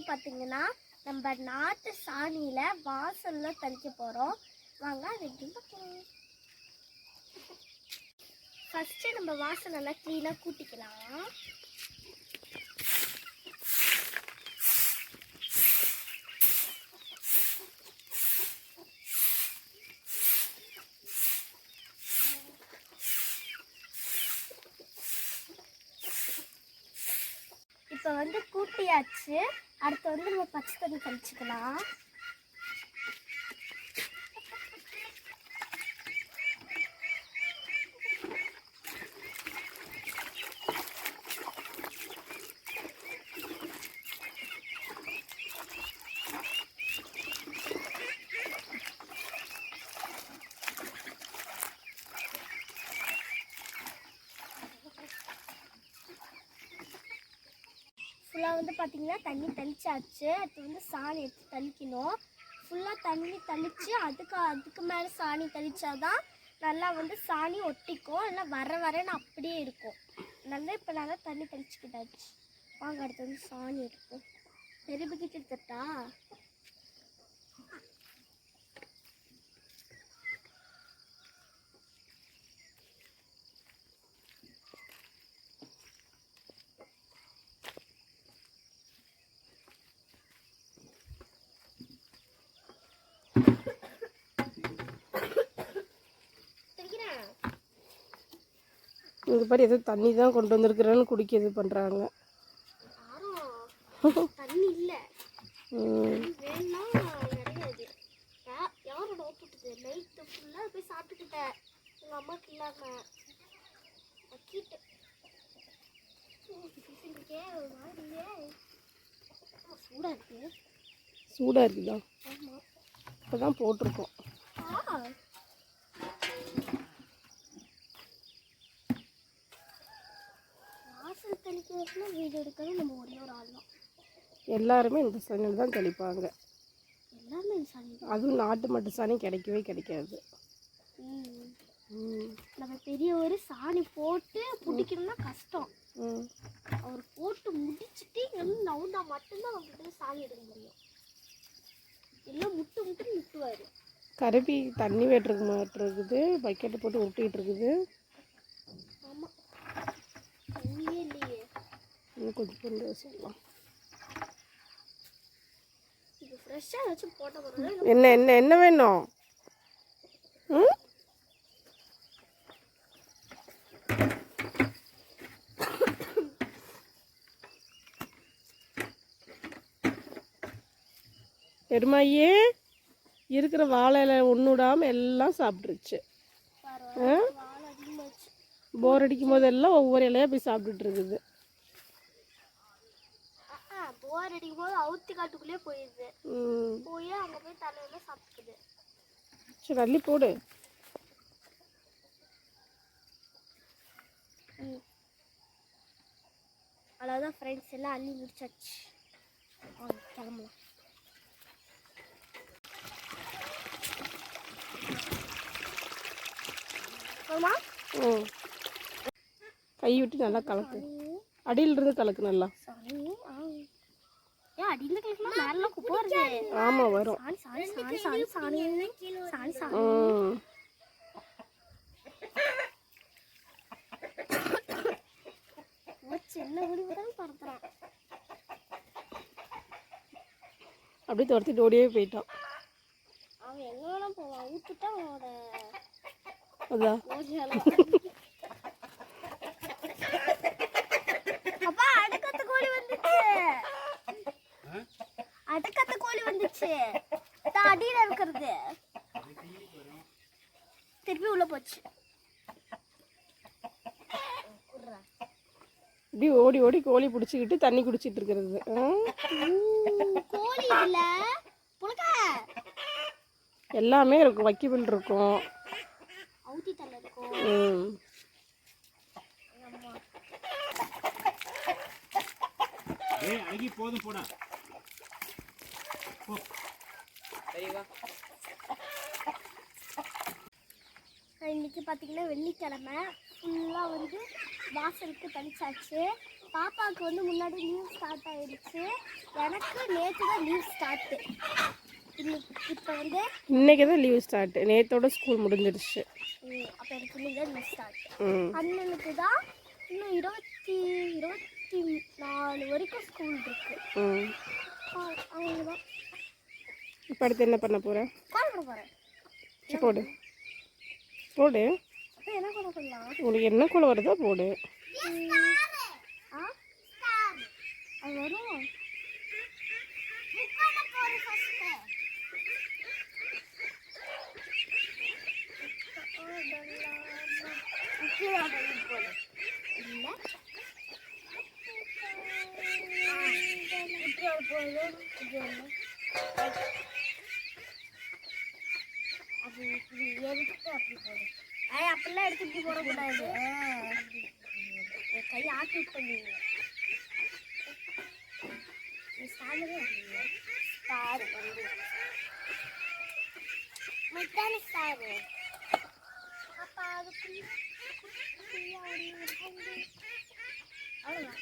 இன்னைக்கு பார்த்தீங்கன்னா நம்ம நாட்டு சாணியில வாசலில் தெளிக்க போறோம். வாங்க அது எப்படின்னு பார்க்கலாம்? ஃபஸ்ட்டு நம்ம வாசல் நல்லா க்ளீனாக கூட்டிக்கலாம். இப்போ வந்து கூட்டியாச்சு. அடுத்து வந்து நம்ம பச்சை தண்ணி கழிச்சிக்கலாம் ஃபுல்லாக வந்து பார்த்தீங்கன்னா தண்ணி தெளிச்சாச்சு. அடுத்து வந்து சாணி எடுத்து தெளிக்கணும். ஃபுல்லாக தண்ணி தெளித்து அதுக்கு அதுக்கு மேலே சாணி தெளித்தாதான் நல்லா வந்து சாணி ஒட்டிக்கும். இல்லை வர வரன்னு அப்படியே இருக்கும். நல்லா இப்போ நல்லா தண்ணி தெளிச்சுக்கிட்டாச்சு. வாங்க அடுத்து வந்து சாணி இருக்கும் பெரிய பக்கெட் எடுத்துட்டா? இந்த மாதிரி ஏதோ தண்ணி தான் கொண்டு வந்திருக்கிறேன்னு குடிக்க இது பண்ணுறாங்க யாரும் தண்ணி இல்லை. ம். வேணா நிறைய இது யா- யாரோட ஓப்பிட்டுது நைட்டு ஃபுல்லாக போய் சாப்பிட்டுக்கிட்டேன் எங்கள் அம்மாவுக்கு இல்லாமல் அக்கிட்டு இருக்கே ஒரு மாதிரியே சூடாக இருக்கு சூடாக இருக்குதா ஆமாம் இப்போ தான் போட்டிருக்கோம் ஆ வாசல் தெளிக்கிறதுக்குள்ள வீடு எடுக்கிறது நம்ம ஒரே ஒரு ஆள் தான் எல்லாருமே இந்த சாணியில் தான் தெளிப்பாங்க. எல்லாமே சனி அதுவும் நாட்டு மட்டு சாணி கிடைக்கவே கிடைக்காது. நம்ம பெரியவர் சாணி போட்டு பிடிக்கணும்னா கஷ்டம். ம். அவர் போட்டு முடிச்சுட்டு இங்க வந்து நவுந்தா மட்டும்தான் அவர்கிட்ட சாணி எடுக்க முடியும். எல்லாம் முட்டு முட்டு முட்டுவார். கருப்பி தண்ணி வேட்டுருக்கு மாட்டிருக்குது பக்கெட்டை போட்டு விட்டுக்கிட்டு இருக்குது. ஆமாம் தண்ணியே இல்லையே. இன்னும் கொஞ்சம் கொண்டு சொல்லலாம் இது ஃப்ரெஷ்ஷாக ஏதாச்சும் போட்ட போகிறோம் என்ன என்ன என்ன வேணும்? ம்? பெருமாயே இருக்கிற வாழை இலை ஒன்று விடாமல் எல்லாம் சாப்பிட்ருச்சு போர் அடிக்கும் போதெல்லாம் ஒவ்வொரு இலையாக போய் சாப்பிட்டுட்டு இருக்குது. போர் அடிக்கும் போது அவுத்தி காட்டுக்குள்ளேயே போயிடுது போய் அங்கே போய் தலையில சாப்பிட்டுக்குது. சரி அள்ளி போடு. அவ்வளோதான் ஃப்ரெண்ட்ஸ் எல்லாம் அள்ளி முடிச்சாச்சு. கிளம்பலாம். கை விட்டு நல்லா கலக்கு. அடியில் இருந்து கலக்கு நல்லா. சாணி ஆ ஏன் அடியில் கிழக்குனா மேலே குப்பை வருது. ஆமாம் வரும். சாணி சாணி சாணி சாணி சாணி சாணி சாணி. சின்ன முடிவு தான் பரப்புறான் அப்படியே துரத்திட்டு ஓடியே போயிட்டான். அவன் எங்க வேணா போவான். ஊத்துட்டா அவனோட அதான். தான் அடியில இருக்கிறது. திருப்பி உள்ள போச்சு. இப்படி ஓடி ஓடி கோழி பிடிச்சிக்கிட்டு தண்ணி குடிச்சிட்டு இருக்கிறது. கோழி இல்ல புழுக்க. எல்லாமே இருக்கும் வைக்கபிள் இருக்கும். அவுத்தி தள்ள இருக்கும். ம். ஆமா. ஏய் அழகி போதும் போடா. இன்னைக்கு பார்த்தீங்கன்னா வெள்ளிக்கிழமை. ஃபுல்லாக வந்து வாசலுக்கு தெளிச்சாச்சு பாப்பாவுக்கு வந்து முன்னாடி லீவ் ஸ்டார்ட் ஆயிடுச்சு எனக்கு நேற்று தான் லீவ் ஸ்டார்ட்டு இன்னைக்கு இப்போ வந்து இன்னைக்கு தான் லீவ் ஸ்டார்ட் நேத்தோட ஸ்கூல் முடிஞ்சிருச்சு. அப்போ எனக்கு இன்னைக்கு தான் லீவ் ஸ்டார்ட் அண்ணனுக்கு தான் இன்னும் இருபத்தி இருபத்தி நாலு வரைக்கும் ஸ்கூல் இருக்கு. தான். இப்போ அடுத்து என்ன பண்ண போகிற போடு போடு. அப்போ என்ன உனக்கு குழ வருதோ போடு. அது வரும். அது இப்படி எடுத்து அப்படி போடு? ஐய் அப்படிலாம் எடுத்து இப்படி போடக்கூடாது. என் கை ஆக்டிவேட் பண்ணுவீங்க ஸ்டார் வந்து. முட்டான ஸ்டார் அப்பா அது அவ்வளோதான்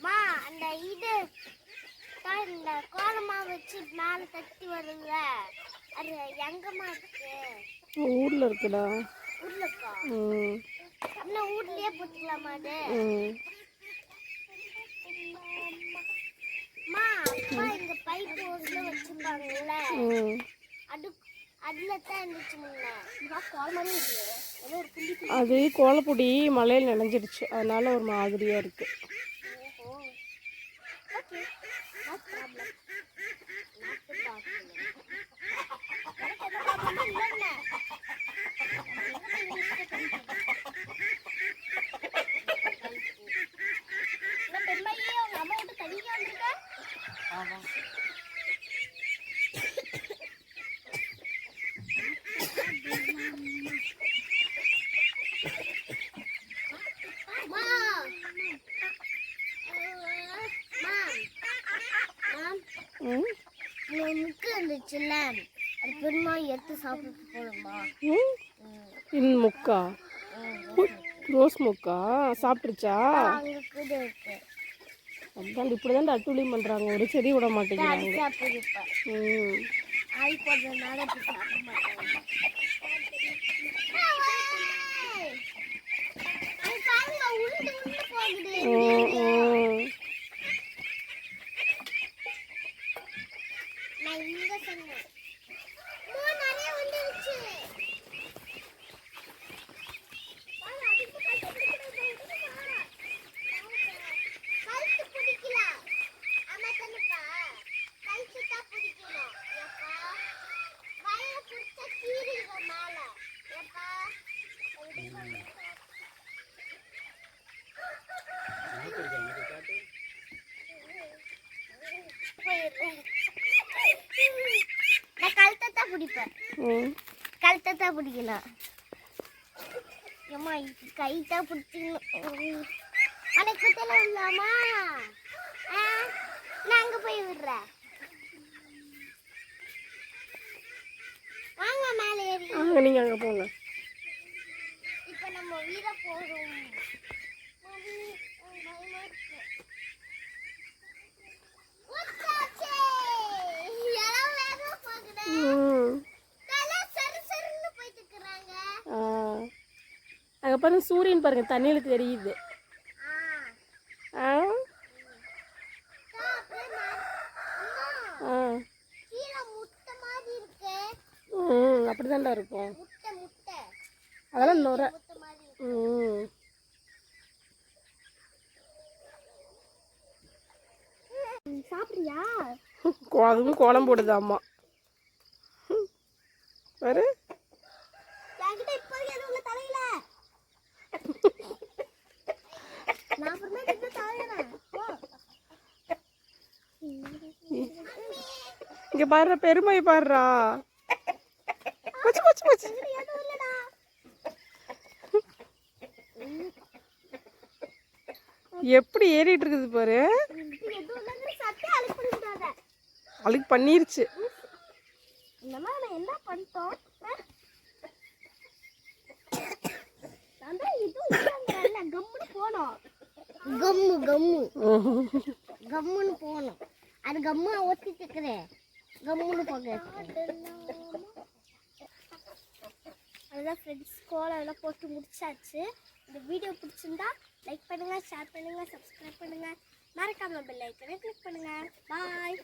மா அந்த இது தான் இந்த கோலமா வச்சு மேலே தட்டி வருதுல அது எங்கம்மா இருக்கு? ஊரில் இருக்குடா. ஊர்லக்கா ம். அப்படின்னா ஊர்லயே போட்டுக்கலாமா அது? ம். அம்மா அப்பா இந்த பைப் ஹோஸ்ல வச்சிருப்பாங்கல்ல ம். அது அதுல தான் இருந்துச்சு முன்ன கால் மாதிரி இருக்கு. ஏதோ ஒரு புள்ளி புள்ளி. அது கோலப்பொடி மழையில் நனைஞ்சிடுச்சு. அதனால ஒரு மாதிரியாக இருக்குது ஓஹோ รับตาม இன் முக்கா? ரோஸ் முக்கா? இருக்கு அதான் இப்படி தான் அட்டுழியம் பண்ணுறாங்க ஒரு செடி விட மாட்டேங்கிறாங்க. ம். ஆய் போடுறதுனால இப்ப சாப்பிட மாட்டாங்க அது பாருங்க, உருண்டு உருண்டு போகுது. ம், ம். நான் இங்க சொன்னேன். அம்மா, நிறைய வந்துருச்சு. வாங்க, அதுக்கு கழுத்து பிடிக்கணும், கழுத்து பிடிக்கல. ஆமா தானேப்பா? கழுத்து தான் பிடிக்கணும். ஏப்பா? வயல பிடிச்சா கீறிடும் மேல. ஏப்பா? போயிடுறேன். நான் கழுத்தை தான் பிடிப்பேன் ம் கழுத்தை தான் பிடிக்கணும் ஏம்மா இது கை தான் பிடிச்சிக்கணும் அன்னைக்கு இல்லாமா ஆ நான் அங்கே போய் விடுறேன் வாங்க மேலே ஏறி அங்கே நீங்கள் அங்கே போங்க. இப்போ நம்ம வீர போகிறோம் அங்கே பாருங்க சூரியன் பாருங்க தண்ணியில் தெரியுது ஆ, ஆ தா, அப்படியே மா- அம்மா, ஆ கீழே முட்டை மாதிரி இருக்கு. ம் அப்படி இருக்கும். முட்டை, முட்டை. அதெல்லாம் நுர. ம். சாப்பிடுறியா? அதுவும் கோலம் போடுது அம்மா. போ. இங்கே பாடுற பெருமை பாடுறா எதுவும் இல்லடா எப்படி ஏறிட்டு இருக்குது பாரு? அழுக்கு பண்ணிருச்சு. என்ன பண்ணிட்டோம் இல்லைங்கிறேன்ல போகணும் கம்மு. கம்மு கம்முன்னு போகணும். அது கம்மு ஒத்திட்டு இருக்கிறேன் கம்முன்னு போக அதுதான் ஃப்ரெண்ட்ஸ் கோலம் எல்லாம் போட்டு முடிச்சாச்சு. இந்த வீடியோ பிடிச்சிருந்தா லைக் பண்ணுங்கள் ஷேர் பண்ணுங்கள் சப்ஸ்கிரைப் பண்ணுங்கள் மறக்காம பெல் ஐக்கனை கிளிக் பண்ணுங்கள் பாய்